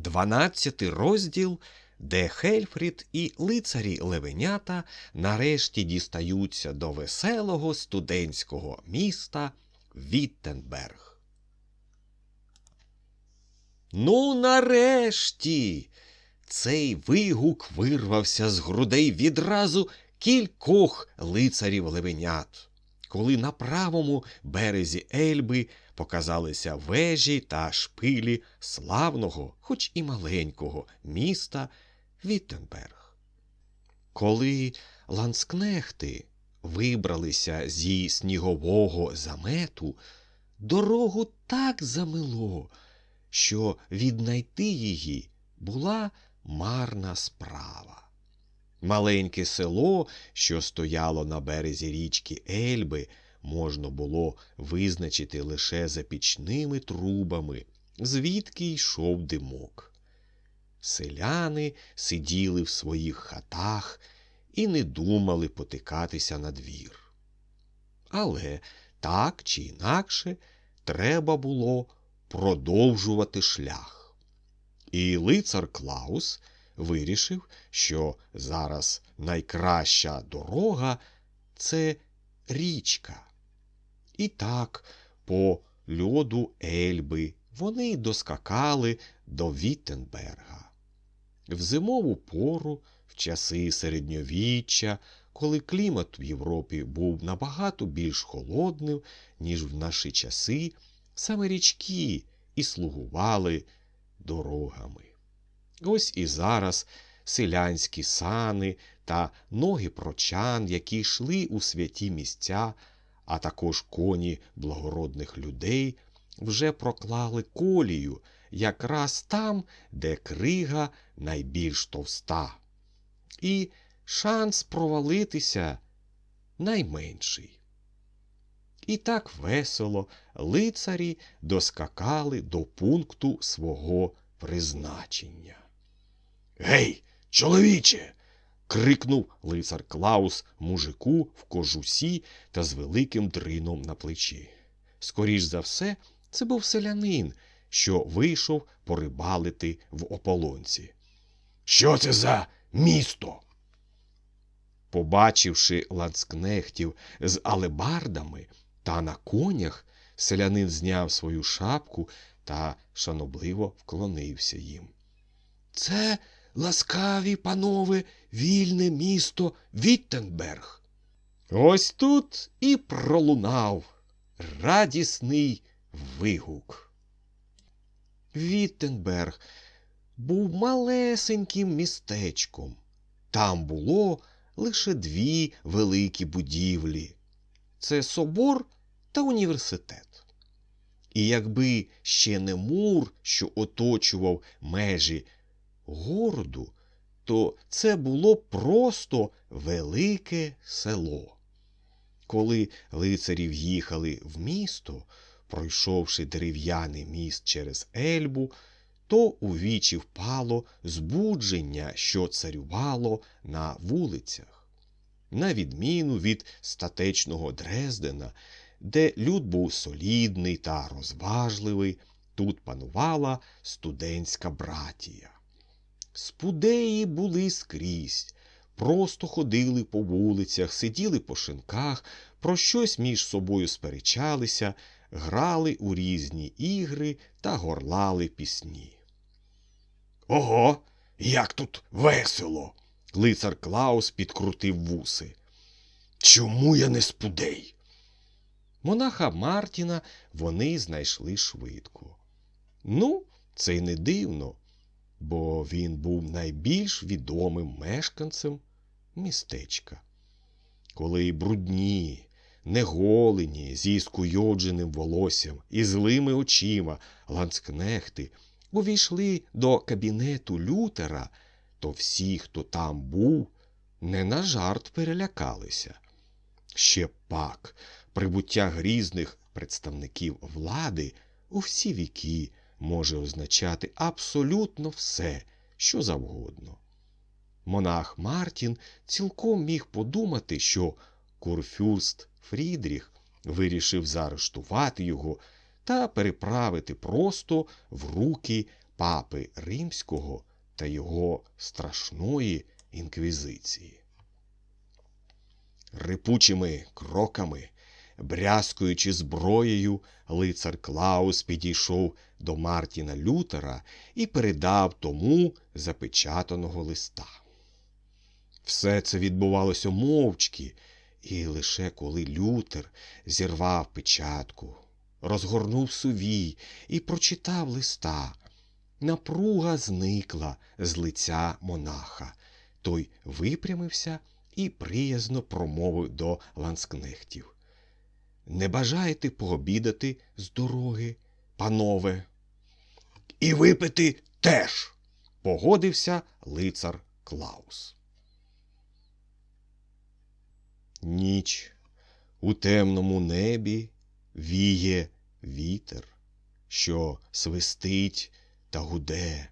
Дванадцятий розділ, де Хельфрід і лицарі Левенята нарешті дістаються до веселого студентського міста Віттенберг. Ну, нарешті. Цей вигук вирвався з грудей відразу кількох лицарів левенят, коли на правому березі Ельби показалися вежі та шпилі славного, хоч і маленького, міста Віттенберг. Коли ланскнехти вибралися зі снігового замету, дорогу так замило, що віднайти її була марна справа. Маленьке село, що стояло на березі річки Ельби, можна було визначити лише за пічними трубами, звідки йшов димок. Селяни сиділи в своїх хатах і не думали потикатися на двір. Але так чи інакше треба було продовжувати шлях. І лицар Клаус вирішив, що зараз найкраща дорога це річка. І так, по льоду Ельби вони доскакали до Віттенберга. В зимову пору, в часи середньовіччя, коли клімат в Європі був набагато більш холодним, ніж в наші часи, саме річки і слугували дорогами. Ось і зараз селянські сани та ноги прочан, які йшли у святі місця, а також коні благородних людей, вже проклали колію якраз там, де крига найбільш товста. І шанс провалитися найменший. І так весело лицарі доскакали до пункту свого призначення. Гей, чоловіче. Крикнув лицар Клаус мужику в кожусі та з великим дрином на плечі. Скоріш за все, це був селянин, що вийшов порибалити в ополонці. Що це за місто? Побачивши ланцкнехтів з алебардами та на конях, селянин зняв свою шапку та шанобливо вклонився їм. Це ласкаві панове вільне місто Віттенберг. Ось тут і пролунав радісний вигук. Віттенберг був малесеньким містечком. Там було лише дві великі будівлі це собор та університет. І якби ще не мур, що оточував межі городу, то це було просто велике село. Коли лицарі в'їхали в місто, пройшовши дерев'яний міст через Ельбу, то у вічі впало збудження, що царювало на вулицях. На відміну від статечного Дрездена, де люд був солідний та розважливий, тут панувала студентська братія. Спудеї були скрізь, просто ходили по вулицях, сиділи по шинках, про щось між собою сперечалися, грали у різні ігри та горлали пісні. Ого, як тут весело! Лицар Клаус підкрутив вуси. Чому я не спудей? Монаха Мартіна вони знайшли швидко. Ну, це й не дивно, бо він був найбільш відомим мешканцем містечка. Коли брудні, неголені, зі скуйодженим волоссям і злими очима ланцкнехти увійшли до кабінету Лютера, то всі, хто там був, не на жарт перелякалися. Ще пак прибуття грізних представників влади у всі віки може означати абсолютно все, що завгодно. Монах Мартін цілком міг подумати, що курфюрст Фрідріх вирішив заарештувати його та переправити просто в руки папи римського та його страшної інквізиції. Рипучими кроками, брязкуючи зброєю, лицар Клаус підійшов до Мартіна Лютера і передав тому запечатаного листа. Все це відбувалося мовчки, і лише коли Лютер зірвав печатку, розгорнув сувій і прочитав листа, напруга зникла з лиця монаха. Той випрямився і приязно промовив до ланскнехтів. Не бажаєте пообідати з дороги, панове? І випити теж, погодився лицар Клаус. Ніч у темному небі віє вітер, що свистить та гуде,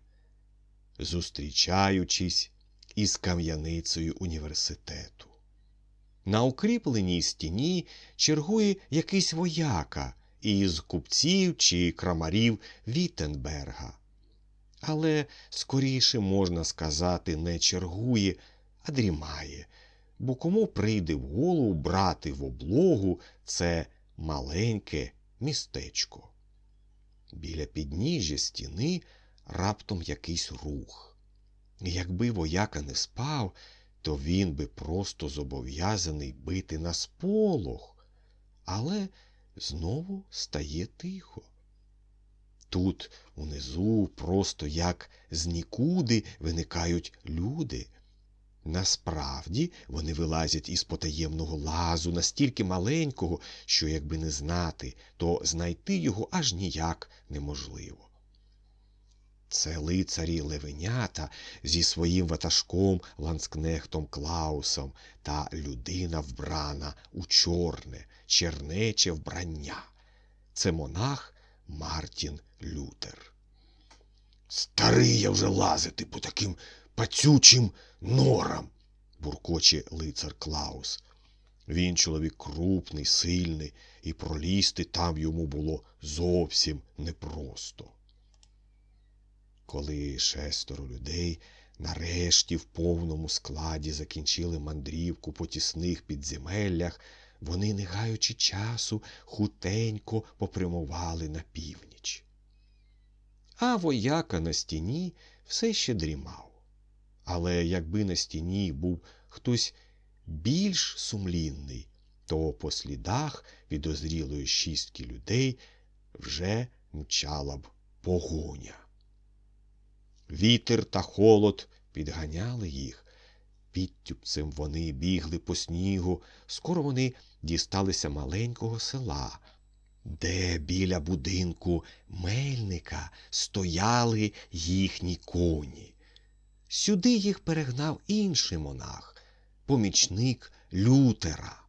зустрічаючись із кам'яницею університету. На укріпленій стіні чергує якийсь вояка із купців чи крамарів Віттенберга. Але скоріше можна сказати, не чергує, а дрімає, бо кому прийде в голову брати в облогу це маленьке містечко. Біля підніжжя стіни раптом якийсь рух. Якби вояка не спав, то він би просто зобов'язаний бити на сполох, але знову стає тихо. Тут унизу, просто як з нікуди виникають люди. Насправді вони вилазять із потаємного лазу настільки маленького, що, якби не знати, то знайти його аж ніяк неможливо. Це лицарі левенята зі своїм ватажком ланскнехтом Клаусом та людина вбрана у чорне, чернече вбрання. Це монах Мартін Лютер. Старий я вже лазити по таким пацючим норам, буркоче лицар Клаус. Він чоловік крупний, сильний, і пролізти там йому було зовсім непросто. Коли шестеро людей нарешті в повному складі закінчили мандрівку по тісних підземеллях, вони, не гаючи часу, хутенько попрямували на північ. А вояка на стіні все ще дрімав. Але якби на стіні був хтось більш сумлінний, то по слідах підозрілої шістки людей вже мчала б погоня. Вітер та холод підганяли їх. Підтюпцем вони бігли по снігу. Скоро вони дісталися маленького села, де біля будинку мельника стояли їхні коні. Сюди їх перегнав інший монах, помічник Лютера.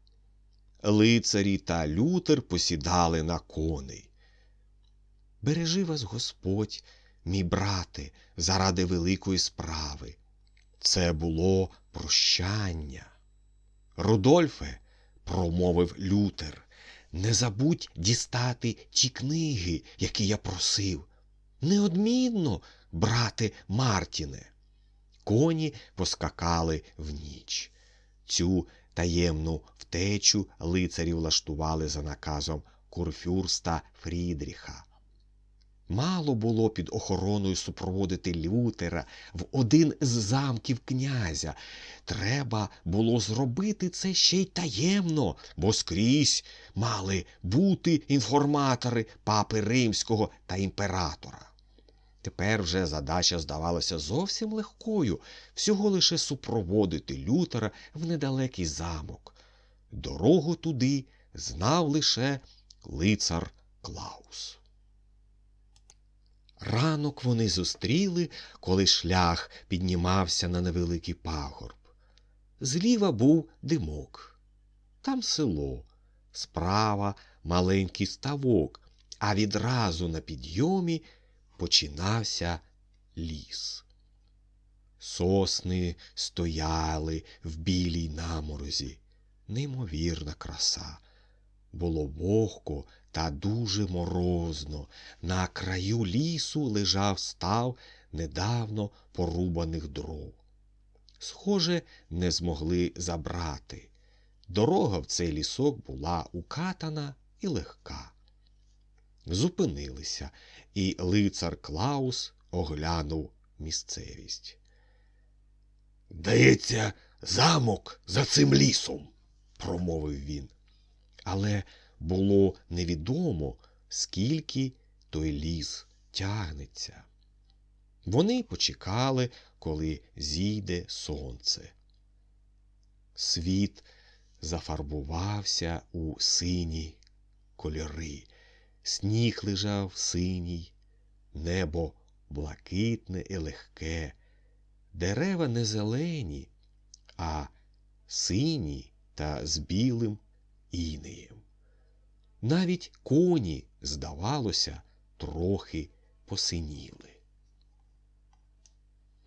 Лицарі та Лютер посідали на коней. Бережи вас Господь, мій брате, заради великої справи. Це було прощання. Рудольфе, промовив Лютер, не забудь дістати ті книги, які я просив. Неодмінно, брате Мартіне. Коні поскакали в ніч. Цю таємну втечу лицарі влаштували за наказом курфюрста Фрідріха. Мало було під охороною супроводити Лютера в один з замків князя. Треба було зробити це ще й таємно, бо скрізь мали бути інформатори папи римського та імператора. Тепер вже задача здавалася зовсім легкою всього лише супроводити Лютера в недалекий замок. Дорогу туди знав лише лицар Клаус. Ранок вони зустріли, коли шлях піднімався на невеликий пагорб. Зліва був димок, там село, справа маленький ставок, а відразу на підйомі починався ліс. Сосни стояли в білій наморозі, неймовірна краса. Було вогко та дуже морозно. На краю лісу лежав став недавно порубаних дров. Схоже, не змогли забрати. Дорога в цей лісок була укатана і легка. Зупинилися, і лицар Клаус оглянув місцевість. Дається, замок за цим лісом, промовив він. Але було невідомо, скільки той ліс тягнеться. Вони почекали, коли зійде сонце. Світ зафарбувався у сині кольори, сніг лежав синій, небо блакитне і легке, дерева не зелені, а сині та з білим інеєм. Навіть коні, здавалося, трохи посиніли.